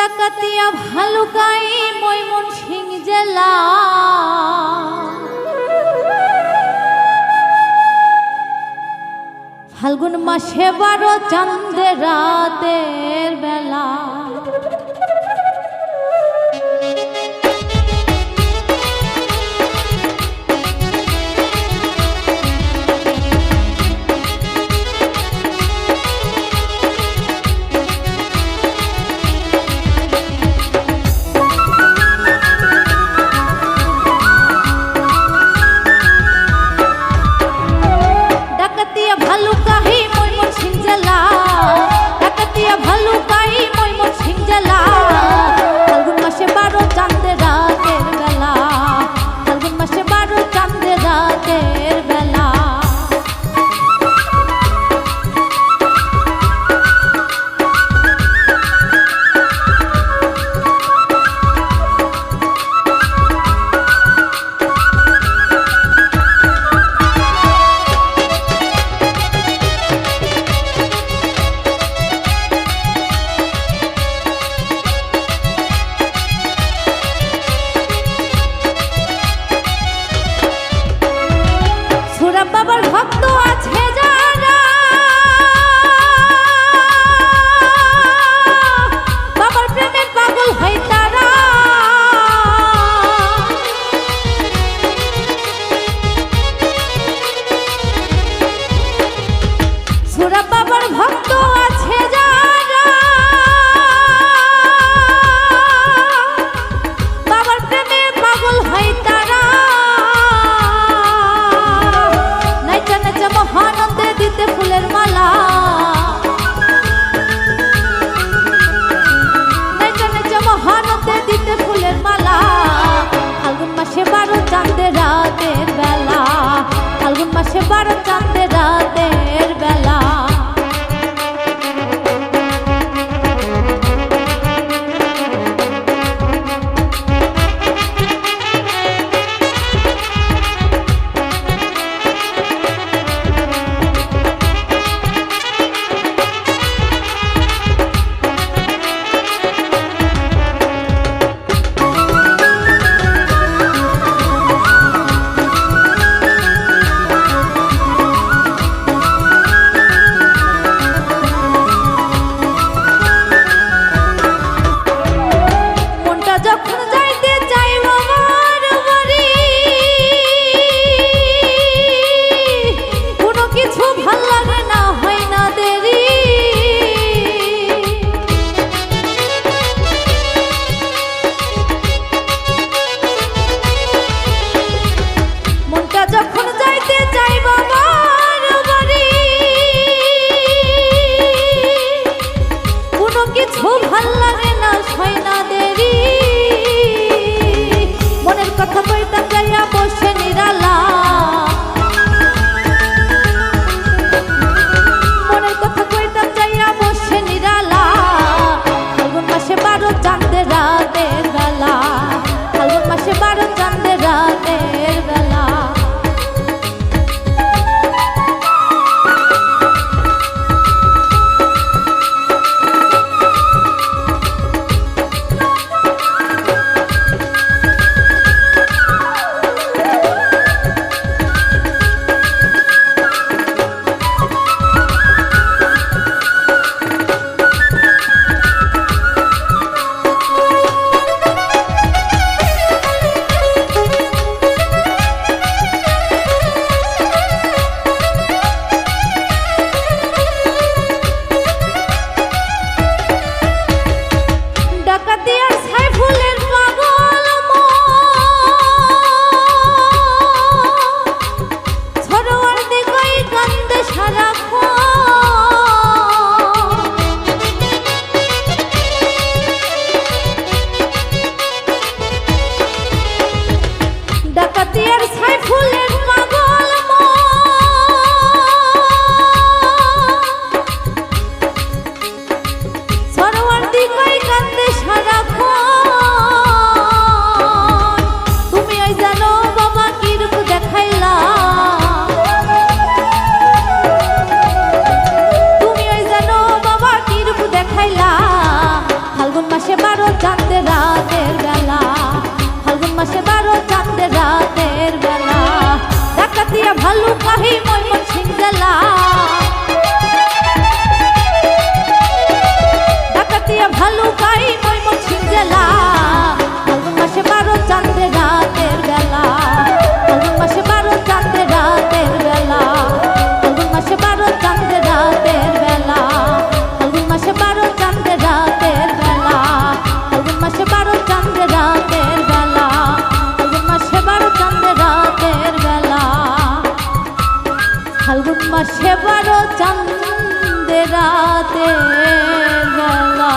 ডাকাতিয়া ভালুকাই ময়মন সিং জেলা। ফাল্গুন মাসে বারো চান্দের রাতের বেলা। Ой, ফাল্গুন মাসে বারো চাঁদে রাতে বেলা।